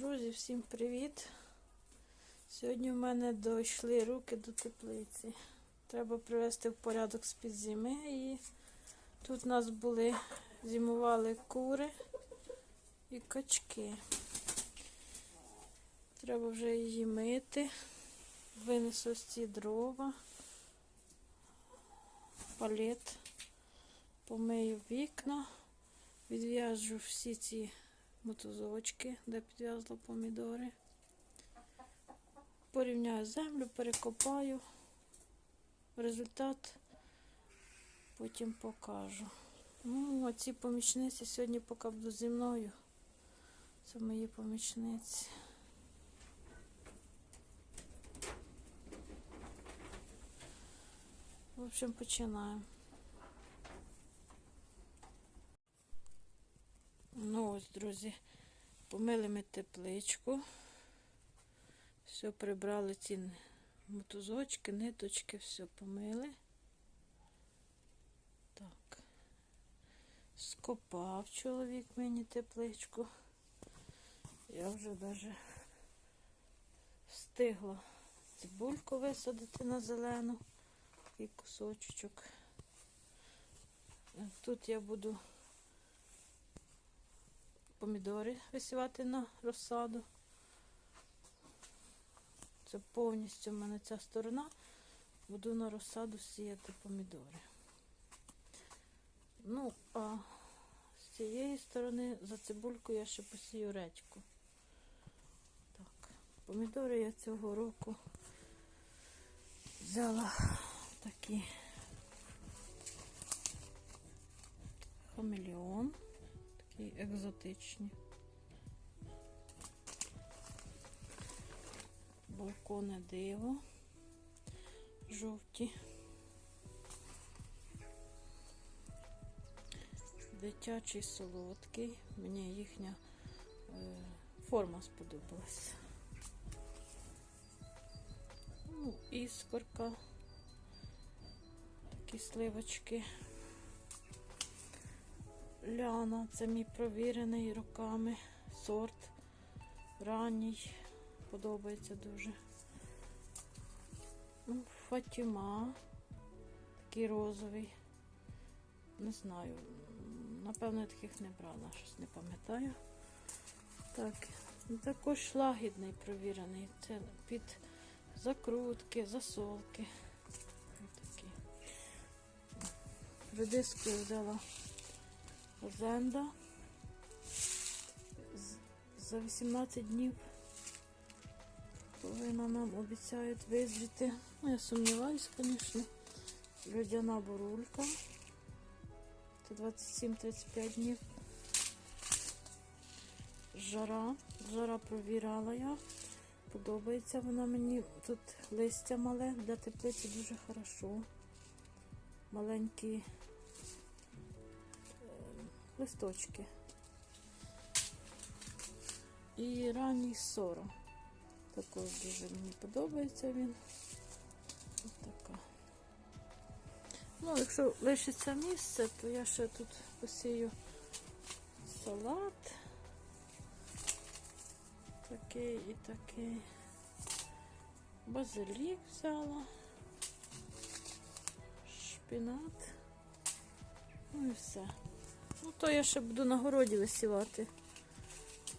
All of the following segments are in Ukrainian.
Друзі, всім привіт! Сьогодні в мене дійшли руки до теплиці. Треба привести в порядок з-під зими. І тут у нас були, зимували кури і качки. Треба вже її мити. Винесу ось ці дрова, палет, помию вікна, відв'яжу всі ці мотузочки, де підв'язала помідори. Порівняю землю, перекопаю. Результат потім покажу. Ну, а ці помічниці сьогодні поки буду зі мною. Це мої помічниці. В общем, починаємо. Ну ось, друзі, помили ми тепличку. Все прибрали ці мотузочки, ниточки, все помили. Так. Скопав чоловік мені тепличку. Я вже навіть встигла цибульку висадити на зелену. Такий кусочок. Тут я буду помідори висівати на розсаду. Це повністю в мене ця сторона. Буду на розсаду сіяти помідори. Ну, а з цієї сторони за цибульку я ще посію редьку. Так, помідори я цього року взяла такі хамелеон такі екзотичні. Балкони диво, жовті. Дитячий солодкий. Мені їхня е, форма сподобалась. Ну, іскорка, такі сливочки. Ляна, це мій провірений роками сорт. Ранній. Подобається дуже. Ну, Фатіма. Такий розовий. Не знаю. Напевно, я таких не брала, щось не пам'ятаю. Так, також лагідний провірений. Це під закрутки, засолки. Ось такі. Редиску взяла Зенда за 18 днів повинна нам обіцяють визріти. Ну, я сумніваюся, звісно. Льодяна бурулька. Це 27-35 днів. Жара. Жара провіряла я. Подобається вона мені. Тут листя мале, для теплиці дуже хорошо. Маленькі листочки. І ранній соро. Також дуже мені подобається він. Ось така. Ну, якщо лишиться місце, то я ще тут посію салат. Такий і такий. Базилік взяла. Шпінат. Ну і все. Ну, то я ще буду на городі висівати.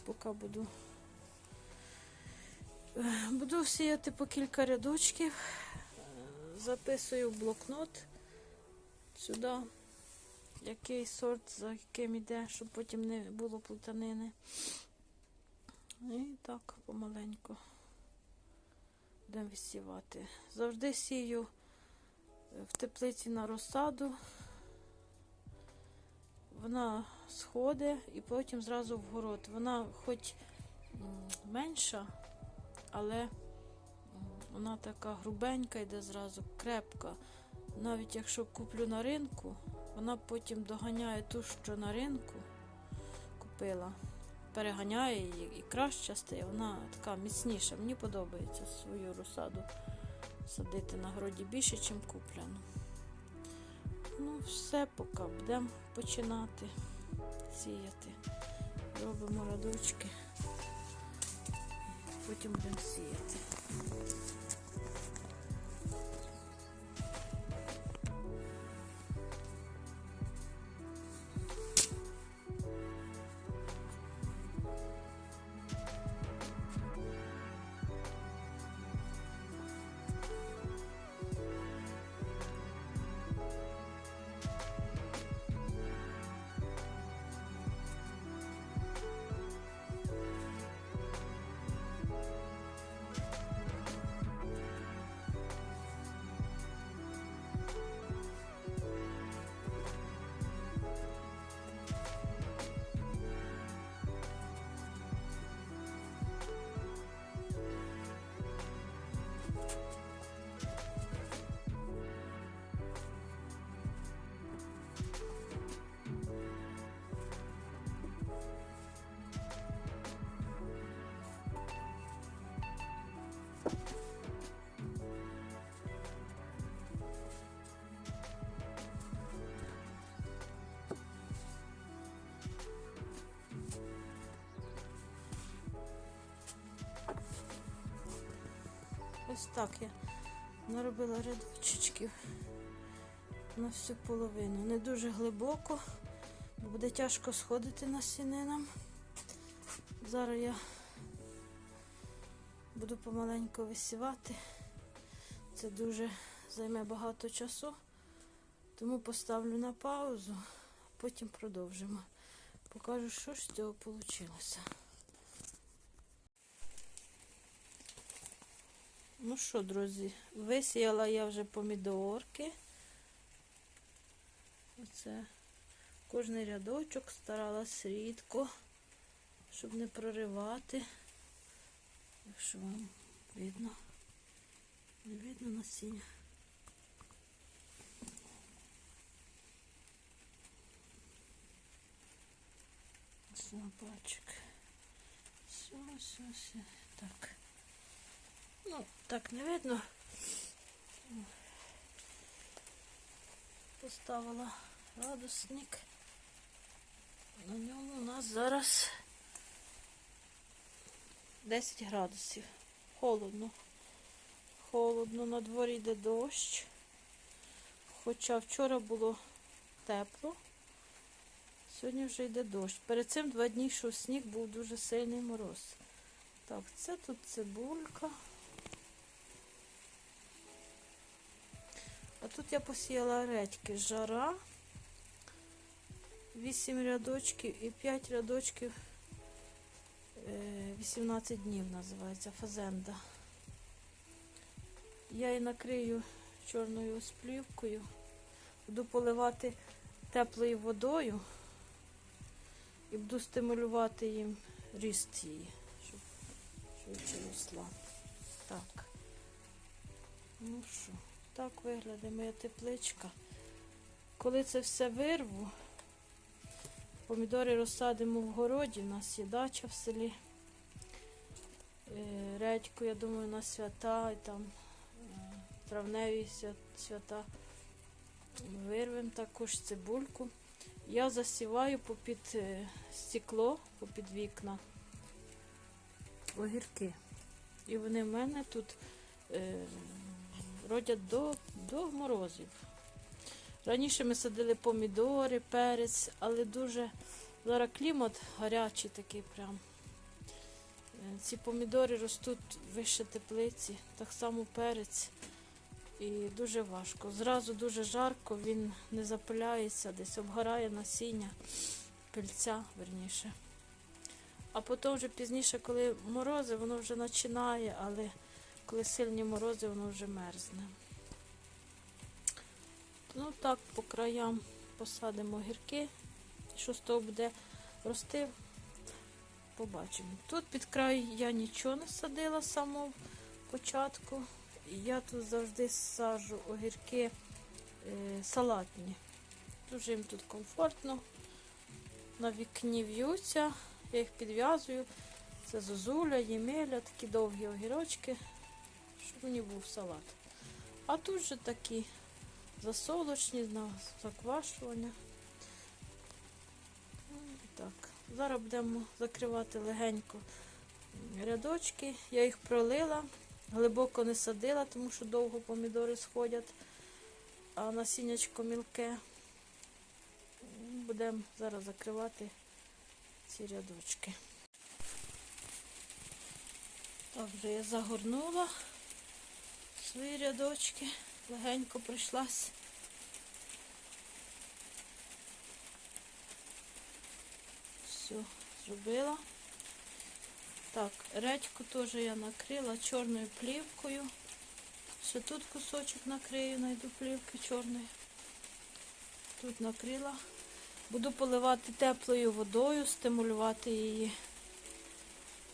Поки буду. Буду сіяти по кілька рядочків. Записую в блокнот сюди, який сорт, за яким іде, щоб потім не було плутанини. І так, помаленьку будемо висівати. Завжди сію в теплиці на розсаду вона сходить і потім зразу в город. Вона хоч менша, але вона така грубенька, йде зразу, крепка. Навіть якщо куплю на ринку, вона потім доганяє ту, що на ринку купила. Переганяє її і краще стає, вона така міцніша. Мені подобається свою розсаду садити на городі більше, ніж купляну. Ну, все поки будемо починати сіяти. Робимо радочки. потім будемо сіяти. Так я наробила рядочечків на всю половину. Не дуже глибоко, бо буде тяжко сходити на сінинам. Зараз я буду помаленьку висівати. Це дуже займе багато часу, тому поставлю на паузу, потім продовжимо. Покажу, що ж з цього вийшло. Ну що, друзі, висіяла я вже помідорки. Оце кожний рядочок старалась рідко, щоб не проривати. Якщо вам видно, не видно насіння. Собачок. Все, все, все. Так. Ну, так не видно. Поставила градусник. На ньому у нас зараз 10 градусів. Холодно. Холодно, на дворі йде дощ. Хоча вчора було тепло, сьогодні вже йде дощ. Перед цим два дні йшов сніг, був дуже сильний мороз. Так, це тут цибулька. А тут я посіяла редьки жара. 8 рядочків і 5 рядочків е, 18 днів називається фазенда. Я її накрию чорною сплівкою. Буду поливати теплою водою і буду стимулювати їм ріст її, щоб швидше росла. Так. Ну що, так виглядає моя тепличка. Коли це все вирву, помідори розсадимо в городі, у нас є дача в селі. Е, Редьку, я думаю, на свята і там е, травневі свята. Вирвемо також цибульку. Я засіваю попід е, стекло, попід вікна огірки. І вони в мене тут родять до, до морозів. Раніше ми садили помідори, перець, але дуже зараз клімат гарячий такий прям. Е, Ці помідори ростуть вище теплиці, так само перець. І дуже важко. Зразу дуже жарко, він не запиляється, десь обгорає насіння, пильця, верніше. А потім вже пізніше, коли морози, воно вже починає, але коли сильні морози, воно вже мерзне. Ну так, по краям посадимо гірки. Що з того буде рости, побачимо. Тут під край я нічого не садила з самого початку. Я тут завжди саджу огірки е, салатні. Дуже їм тут комфортно. На вікні в'ються, я їх підв'язую. Це зозуля, ємеля, такі довгі огірочки, щоб мені був салат. А тут же такі засолочні, на заквашування. Так. Зараз будемо закривати легенько рядочки. Я їх пролила, глибоко не садила, тому що довго помідори сходять, а насіннячко мілке. Будемо зараз закривати ці рядочки. Так, вже я загорнула свої рядочки, легенько прийшлась. Все, зробила. Так, редьку теж я накрила чорною плівкою. Ще тут кусочок накрию, знайду плівки чорної. Тут накрила. Буду поливати теплою водою, стимулювати її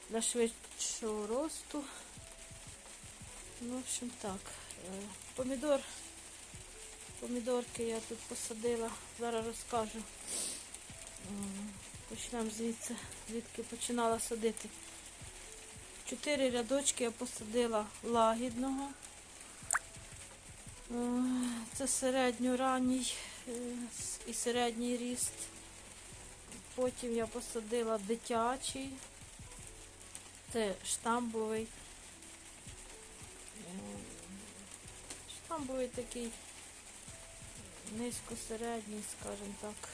для швидшого росту. Ну, в общем так. Е, Помідор. Помідорки я тут посадила. Зараз розкажу. Почнемо звідси, звідки починала садити. Чотири рядочки я посадила лагідного. Е, Це середньоранній е, і середній ріст. Потім я посадила дитячий. Це штамбовий. Штамбовий такий низько-середній, скажімо так,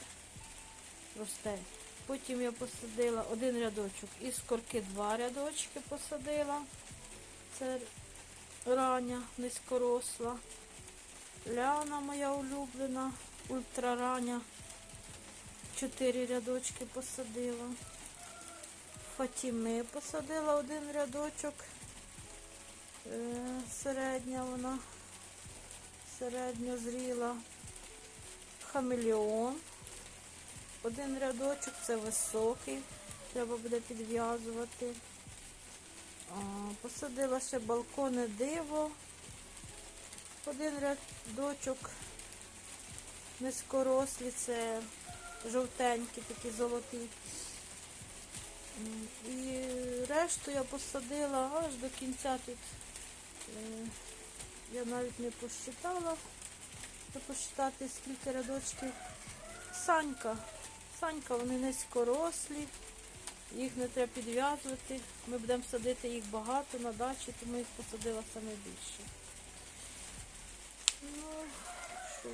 росте. Потім я посадила один рядочок. Із корки два рядочки посадила. Це рання, низькоросла. Ляна моя улюблена, ультрарання. Чотири рядочки посадила. Фатіми посадила один рядочок. Е, Середня вона. Середньо зріла. Хамелеон. Один рядочок, це високий, треба буде підв'язувати. Посадила ще балкони диво. Один рядочок низькорослі, це жовтенькі, такі золоті. І решту я посадила аж до кінця тут. Я навіть не посчитала, щоб посчитати скільки рядочків. Санька. Санька, вони низькорослі, їх не треба підв'язувати. Ми будемо садити їх багато на дачі, тому їх посадила саме більше. Ну, що,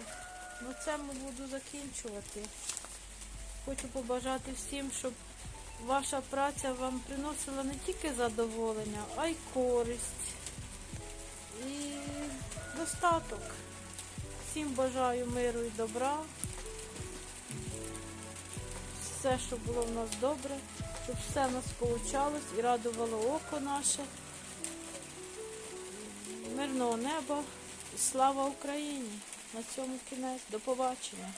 на цьому буду закінчувати. Хочу побажати всім, щоб ваша праця вам приносила не тільки задоволення, а й користь і достаток. Всім бажаю миру і добра все, щоб було в нас добре, щоб все в нас получалось і радувало око наше. Мирного неба і слава Україні! На цьому кінець. До побачення!